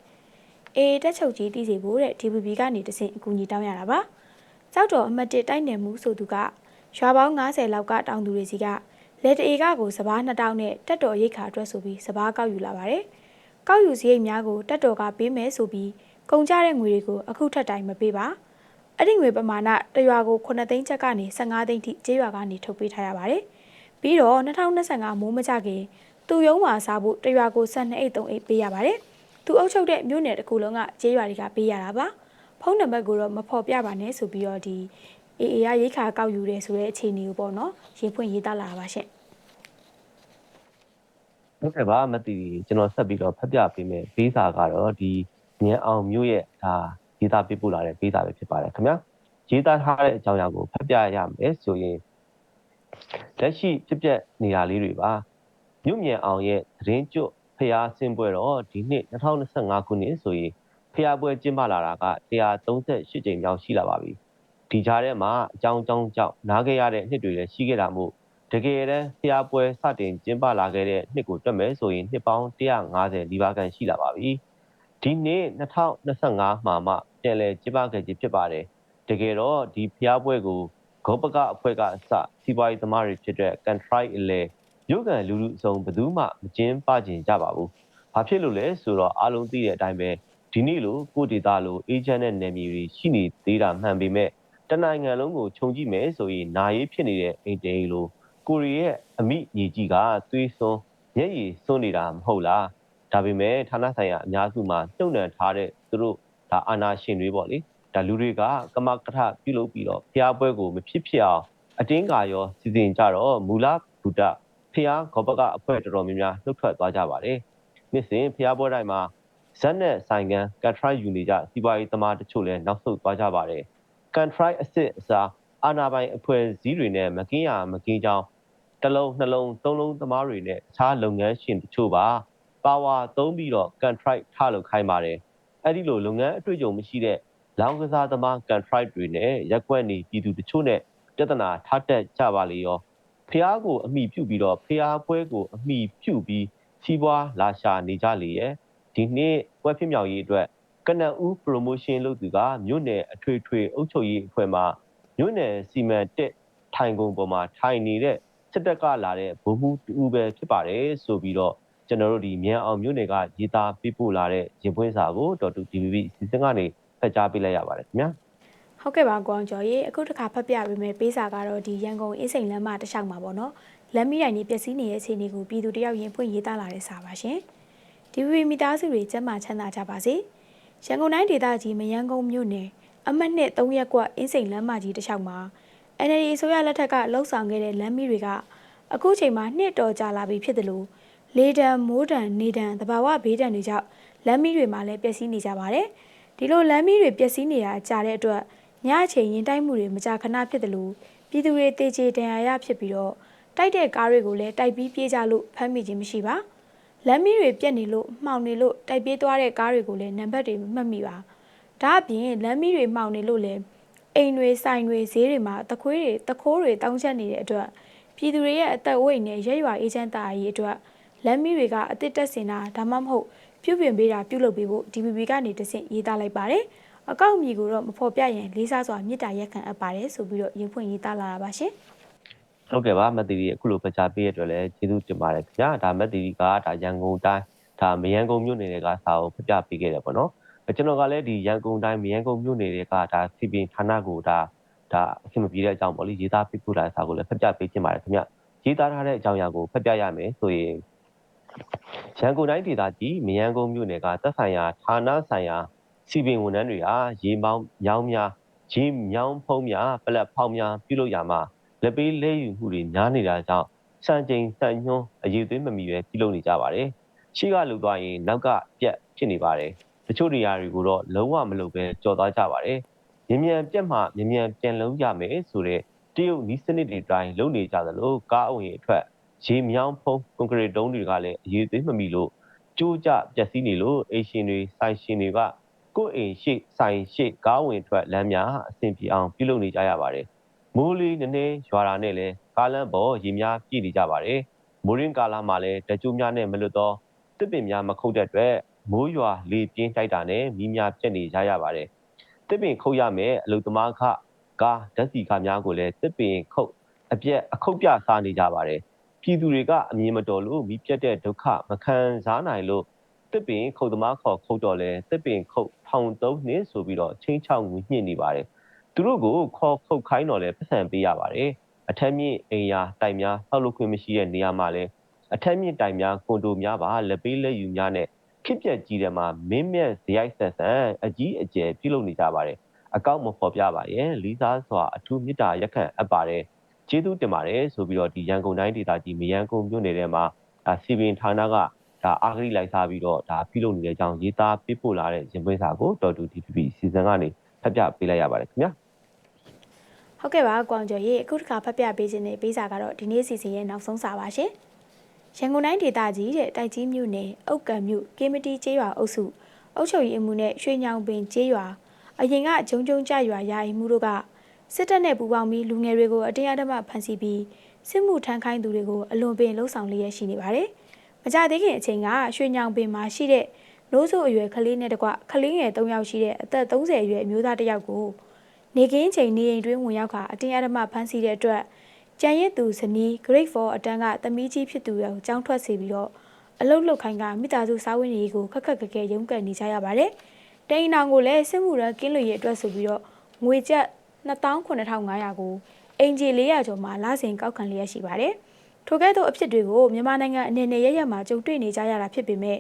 အေးတက်ချုပ်ကြီးတည်စီဖို့တဲ့ DVB ကနေတဆင့်အကူအညီတောင်းရတာပါ။ကြောက်တော်အမှတ်1တိုက်နယ်မှုဆိုသူကရွာပေါင်း90လောက်ကတောင်းသူတွေစီကလက်တအေကကိုစပား2000နဲ့တက်တော်ရိတ်ခါအတွက်ဆိုပြီးစပားကောက်ယူလာပါတယ်။ကောက်ယူစရိတ်များကိုတက်တော်ကပေးမယ်ဆိုပြီးကုန်ကြတဲ့ငွေတွေကိုအခုထက်တိုင်မပေးပါ။အဲ့ဒီငွေပမာဏတရွာကို9သိန်းချက်ကနေ15သိန်းထိကျေးရွာကနေထုတ်ပေးထားရပါတယ်။ ပြီးတော့2025မိုးမကြခင်သူ့ရုံးမှာစားဖို့တရွာကို12အိတ်3အိတ်ပေးရပါတယ်။သူအုပ်ချုပ်တဲ့မြို့နယ်တစ်ခုလုံးကကျေးရွာတွေကပေးရတာပါ။ဖုန်းနံပါတ်ကိုတော့မဖော်ပြပါနဲ့ဆိုပြီးတော့ဒီအေအေရရိတ်ခါကောက်ယူတယ်ဆိုတဲ့အခြေအနေကိုပေါ့နော်ရေးဖွင့်ရေးသားလာတာပါရှင့်ဟုတ်ကဲ့ပါမသိဘူးကျွန်တော်ဆက်ပြီးတော့ဖတ်ပြပေးမယ်ဘေးစာကတော့ဒီညံအောင်မျိုးရဲ့ဒါရေးသားပေးပို့လာတဲ့ဘေးစာပဲဖြစ်ပါတယ်ခင်ဗျာရေးသားထားတဲ့အကြောင်းအရာကိုဖတ်ပြရမယ်ဆိုရင် လက်ရှိဖြစ်ပျက်နေရာလေးတွေပါမြို့မြန်အောင်ရဲ့သတင်းကျွတ်ဖျားဆင်းပွဲတော့ဒီနှစ်2025ခုနှစ်ဆိုရင်ဖျားပွဲကျင်းပလာတာက138ကြိမ်မြောက်ရှိလာပါပြီဒီကြားထဲမှာအကြောင်းအကြောင်းကြောင့်နားခဲ့ရတဲ့နှစ်တွေလည်းရှိခဲ့တာမို့တကယ်တမ်းဖျားပွဲစတင်ကျင်းပလာခဲ့တဲ့နှစ်ကိုတွက်မယ်ဆိုရင်နှစ်ပေါင်း150လီဘာကန်ရှိလာပါပြီ။ဒီနှစ်2025မှာမှပြန်လည်ကျင်းပခဲ့ခြင်းဖြစ်ပါတယ်။တကယ်တော့ဒီဖျားပွဲကို ဂောပကအဖွဲ့ကအစစီးပွားရေးသမားတွေဖြစ်တဲ့ Country အလဲရုပ်ကံလူလူအစုံဘယ်သူမှမကျင်းပကျင်ကြပါဘူး။ဘာဖြစ်လို့လဲဆိုတော့အားလုံးသိတဲ့အတိုင်းပဲဒီနေ့လိုကိုဒေတာလိုအေဂျင့်နဲ့နယ်မြေတွေရှိနေသေးတာမှန်ပေမဲ့တနိုင်ငံလုံးကိုခြုံကြည့်မယ်ဆိုရင်နာရေးဖြစ်နေတဲ့အိမ်တိန်လိုကိုရီရဲ့အမိညီကြီးကသွေးစွန်းမျက်ရည်စွန်းနေတာမဟုတ်လားဒါပေမဲ့ဌာနဆိုင်ရာအများစုမှာတုံ့နှံထားတဲ့သူတို့ဒါအာနာရှင်တွေပေါ့လေ ဒါလူတွေကကမကထပြုလုပ်ပြီးတော့ဖျားပွဲကိုမဖြစ်ဖြစ်အောင်အတင်းကာရောစီစဉ်ကြတော့မူလဘုဒ္ဓဖျားခေါပကအဖွဲ့တော်တော်များများနှုတ်ထွက်သွားကြပါတယ်နှစ်စဉ်ဖျားပွဲတိုင်းမှာဇက်နဲ့ဆိုင်ကန်ကထရိုက်ယူနေကြစီးပွားရေးသမားတချို့လည်းနောက်ဆုတ်သွားကြပါတယ်ကန်ထရိုက်အစ်စ်အစားအာနာပိုင်အဖွဲ့အစည်းတွေနဲ့မကင်းရမကင်းကြောင်းတစ်လုံးနှလုံးသုံးလုံးသမားတွေနဲ့အခြားလုပ်ငန်းရှင်တချို့ပါပါဝါသုံးပြီးတော့ contract ထလုပ်ခိုင်းပါတယ်အဲ့ဒီလိုလုပ်ငန်းအတွေ့အကြုံမရှိတဲ့ လောင်ကစားသမား contract တွေနဲ့ရက်ကွက်နေပြည်သူတချို့နဲ့ပြဿနာထားတက်ကြပါလေရောဖះကိုအမိပြုပြီးတော့ဖះပွဲကိုအမိပြုပြီးစီးပွားလာရှာနေကြလေရဲ့ဒီနေ့ပွဲဖြစ်မြောက်ရေးအတွက်ကနဦး promotion လုပ်သူကမြို့နယ်အထွေထွေအုပ်ချုပ်ရေးအဖွဲ့မှမြို့နယ်စီမံတက်ထိုင်ကုန်ပေါ်မှာထိုင်နေတဲ့စစ်တပ်ကလာတဲ့ဗိုလ်မှူးတူပဲဖြစ်ပါတယ်ဆိုပြီးတော့ကျွန်တော်တို့ဒီမြန်အောင်မြို့နယ်ကရေးသားပေးပို့လာတဲ့ရင်ပွင့်စာကိုတော်တူ DVB စီစဉ်ကနေ ဖတ်ကြားပေးလိုက်ရပါတယ်ခင်ဗျာဟုတ်ကဲ့ပါကွန်ကျော်ရေအခုတစ်ခါဖတ်ပြပေးမယ်ပေးစာကတော့ဒီရန်ကုန်အင်းစိန်လမ်းမတစ်လျှောက်မှာပေါ့နော်လမ်းမီးတိုင်ကြီးပျက်စီးနေတဲ့အခြေအနေကိုပြည်သူတယောက်ရင်ဖွင့်ရေးသားလာတဲ့စာပါရှင်ဒီဝီမိသားစုတွေကျန်းမာချမ်းသာကြပါစေရန်ကုန်တိုင်းဒေသကြီးမရန်ကုန်မြို့နယ်အမှတ်နှစ်3ရက်ကွက်အင်းစိန်လမ်းမကြီးတစ်လျှောက်မှာ NLD အစိုးရလက်ထက်ကလှုပ်ဆောင်ခဲ့တဲ့လမ်းမီးတွေကအခုချိန်မှာနှစ်တော်ကြာလာပြီဖြစ်တယ်လို့လေတံမိုးတံနေတံတဘာဝဘေးတံတွေကြောင့်လမ်းမီးတွေမှာလည်းပျက်စီးနေကြပါတယ် ဒီလိုလမ်းမီးတွေပျက်စီးနေတာကြာတဲ့အတွက်ညအချိန်ရင်တိုက်မှုတွေမကြာခဏဖြစ်တယ်လို့ပြည်သူတွေတေချေတန်ရာရဖြစ်ပြီးတော့တိုက်တဲ့ကားတွေကိုလည်းတိုက်ပြီးပြေးကြလို့ဖမ်းမိခြင်းမရှိပါလမ်းမီးတွေပြက်နေလို့မှောင်နေလို့တိုက်ပြေးသွားတဲ့ကားတွေကိုလည်းနံပါတ်တွေမှတ်မိပါဒါအပြင်လမ်းမီးတွေမှောင်နေလို့လည်းအိမ်တွေဆိုင်တွေဈေးတွေမှာတခွေးတွေတခိုးတွေတောင်းချက်နေတဲ့အတွက်ပြည်သူတွေရဲ့အသက်အဝိတ်နဲ့ရဲရွာအေးချမ်းတာရေးအတွက်လမ်းမီးတွေကအစ်စ်တက်စင်တာဒါမှမဟုတ် ပြုပြင်ပေးတာပြုလုပ်ပေးဖို့ DPP ကနေတဆင့်ရေးသားလိုက်ပါတယ်အကောက်အမီကိုတော့မဖော်ပြရင်လေးစားစွာမြစ်တာရက်ခံအပ်ပါတယ်ဆိုပြီးတော့ရင်ဖွင့်ရေးသားလာတာပါရှင်ဟုတ်ကဲ့ပါမတီရီအခုလိုဖတ်ကြားပေးရတဲ့အတွက်လည်းကျေးဇူးတင်ပါတယ်ခင်ဗျာဒါမတီရီကဒါရန်ကုန်တိုင်းဒါမရန်ကုန်မြို့နယ်တွေကစာကိုဖတ်ပြပေးခဲ့တယ်ပေါ့နော်ကျွန်တော်ကလည်းဒီရန်ကုန်တိုင်းမရန်ကုန်မြို့နယ်တွေကဒါစီပင်ဌာနကိုဒါဒါအဆင်မပြေတဲ့အကြောင်းပေါ့လေရေးသားပေးပို့လာတဲ့စာကိုလည်းဖတ်ပြပေးခြင်းပါတယ်ခင်ဗျရေးသားထားတဲ့အကြောင်းအရာကိုဖတ်ပြရမယ်ဆိုရင် ရန်ကုန်တိုင်းဒေသကြီးမရန်ကုန်မြို့နယ်ကသက်ဆိုင်ရာဌာနဆိုင်ရာစီပင်ဝန်ထမ်းတွေဟာရေမောင်းမြောင်းများရေမြောင်းဖုံးများပလက်ဖောင်းများပြုလုပ်ရမှာလက်ပေးလဲယူမှုတွေများနေတာကြောင့်စံချိန်စံညွှန်းအရေးသွေးမမီပဲပြုလုပ်နေကြပါတယ်ရှိကလူသွားရင်နောက်ကပြက်ဖြစ်နေပါတယ်တချို့နေရာတွေကိုတော့လုံးဝမလုပ်ပဲကြော်သွားကြပါတယ်မြ мян ပြက်မှမြ мян ပြန်လုံးရမယ်ဆိုတဲ့တရုတ်နီးစနစ်တွေတိုင်းလုပ်နေကြသလိုကားအဝင်အထွက် ရေမြောင်းဖုံးကွန်ကရစ်တုံးတွေကလည်းအရေးသွေးမမီလို့ကျိုးကျပျက်စီးနေလို့အိမ်ရှင်တွေဆိုင်ရှင်တွေကကိုယ့်အိမ်ရှိဆိုင်ရှိကားဝင်ထွက်လမ်းများအဆင်ပြေအောင်ပြုလုပ်နေကြရပါတယ်မိုးလေးနည်းနည်းရွာတာနဲ့လည်းကားလမ်းပေါ်ရေများပြည့်နေကြပါတယ်မိုးရင်းကာလာမှာလည်းတကြိုးများနဲ့မလွတ်တော့တစ်ပင်များမခုတ်တဲ့အတွက်မိုးရွာလေပြင်းတိုက်တာနဲ့မိများပြက်နေကြရပါတယ်တစ်ပင်ခုတ်ရမယ်အလုသမားခကားဓာတ်စီကားများကိုလည်းတစ်ပင်ခုတ်အပြက်အခုတ်ပြစားနေကြပါတယ် ပြည်သူတွေကအမြင်မတော်လို့မိပြက်တဲ့ဒုက္ခမခံစားနိုင်လို့တစ်ပင်ခုတ်သမားခေါ်ခုတ်တော့လဲတစ်ပင်ခုတ်ထောင်သုံးနှစ်ဆိုပြီးတော့ချင်းချောက်ငွေညှစ်နေပါတယ်သူတို့ကိုခေါ်ခုတ်ခိုင်းတော့လဲပတ်စံပေးရပါတယ်အထက်မြင့်အိမ်ယာတိုင်များဆောက်လုပ်ခွင့်မရှိတဲ့နေရာမှာလဲအထက်မြင့်တိုင်များကွန်ဒိုများပါလက်ပေးလက်ယူများနဲ့ခစ်ပြက်ကြီးတယ်မှာမင်းမြတ်ဇယိုက်ဆက်ဆန်အကြီးအကျယ်ပြုလုပ်နေကြပါတယ်အကောက်မဖော်ပြပါရဲ့လီစားစွာအထူးမေတ္တာရက်ခံအပ်ပါတယ် ကျေးဇူးတင်ပါတယ်ဆိုပြီးတော့ဒီရန်ကုန်တိုင်းဒေသကြီးမရန်ကုန်မြို့နယ်ထဲမှာဒါစီပင်ဌာနကဒါအာဂရိလိုက်စားပြီးတော့ဒါပြုလုပ်နေတဲ့အကြောင်းရေးသားပေးပို့လာတဲ့ရင်ပွင့်စာကိုတော်တူ DPP စီစဉ်ကနေဖတ်ပြပေးလိုက်ရပါတယ်ခင်ဗျာဟုတ်ကဲ့ပါကွန်ကျော်ရေအခုတစ်ခါဖတ်ပြပေးခြင်းနဲ့ပေးစာကတော့ဒီနေ့စီစဉ်ရဲ့နောက်ဆုံးစာပါရှင်ရန်ကုန်တိုင်းဒေသကြီးတဲ့တိုက်ကြီးမြို့နယ်အုတ်ကံမြို့ကေမတီကျေးရွာအုပ်စုအုပ်ချုပ်ရေးအမှုနဲ့ရွှေညောင်ပင်ကျေးရွာအရင်ကဂျုံဂျုံကြရွာယာယီမှုတို့က စစ်တပ်နဲ့ပူးပေါင်းပြီးလူငယ်တွေကိုအတရားဓမ္မဖမ်းဆီးပြီးစစ်မှုထမ်းခိုင်းသူတွေကိုအလွန်ပင်လှုံ့ဆော်လျက်ရှိနေပါတယ်။မကြသေးခင်အချိန်ကရွှေညောင်ပင်မှာရှိတဲ့နိုးစုအရွယ်ကလေးနဲ့တကွကလေးငယ်၃ယောက်ရှိတဲ့အသက်30အရွယ်အမျိုးသားတစ်ယောက်ကိုနေကင်းချိန်နေအိမ်တွင်းဝင်ရောက်ခါအတင်းအဓမ္မဖမ်းဆီးတဲ့အတွက်ကျန်ရစ်သူဇနီး grade 4အတန်းကသမီးကြီးဖြစ်သူကိုကြောင်းထွက်စေပြီးတော့အလုတ်လုတ်ခိုင်းကမိသားစုစားဝတ်နေရေးကိုခက်ခက်ခက်ခဲရုန်းကန်နေကြရပါတယ်။တိန်အောင်ကိုလည်းစစ်မှုရန်ကင်းလွေရဲ့အတွက်ဆိုပြီးတော့ငွေကျပ် 28500ကိုအင်ဂျီ400ကျော်မှလစဉ်ကောက်ခံလျက်ရှိပါတယ်။ထိုကဲ့သို့အဖြစ်တွေကိုမြန်မာနိုင်ငံအနေနဲ့ရရမှာကြုံတွေ့နေကြရတာဖြစ်ပေမဲ့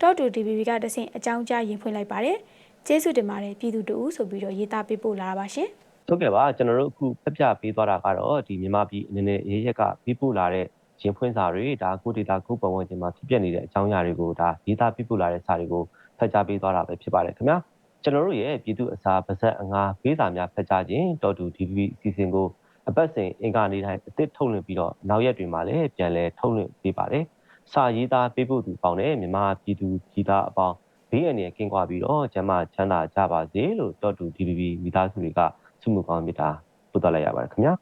တော့တူ DVB ကတဆင့်အကြောင်းကြားရင်ဖွင့်လိုက်ပါတယ်။ကျေးဇူးတင်ပါတယ်ပြည်သူတို့ဆိုပြီးတော့ရေးသားပေးပို့လာတာပါရှင်။ဟုတ်ကဲ့ပါကျွန်တော်တို့အခုဖျက်ပြပေးသွားတာကတော့ဒီမြန်မာပြည်အနေနဲ့ရေးရက်ကပေးပို့လာတဲ့ရင်ဖွင့်စာတွေဒါကိုဒေတာကိုပတ်ဝန်းကျင်မှာဖြစ်ပျက်နေတဲ့အကြောင်းအရာတွေကိုဒါရေးသားပေးပို့လာတဲ့စာတွေကိုဖတ်ကြားပေးသွားတာပဲဖြစ်ပါတယ်ခင်ဗျာ ကျွန်တော်တို့ရဲ့ပြည်သူအစာပါဇက်အငါဖေးစာများဖတ်ကြားခြင်းတော်တူ DVB အစီအစဉ်ကိုအပတ်စဉ်အင်္ဂါနေ့တိုင်းအသစ်ထုတ်လွှင့်ပြီးတော့နောက်ရက်တွေမှာလည်းပြန်လည်ထုတ်လွှင့်ပေးပါတယ်စာရေးသားပေးပို့သူပေါင်းတဲ့မြန်မာပြည်သူပြည်သားအပေါင်းဘေးအန္တရာယ်ကင်းကွာပြီးတော့ကျန်းမာချမ်းသာကြပါစေလို့တော်တူ DVB မိသားစုတွေကဆုမကောင်းမြတ်တာပို့တော့လိုက်ရပါတယ်ခင်ဗျာ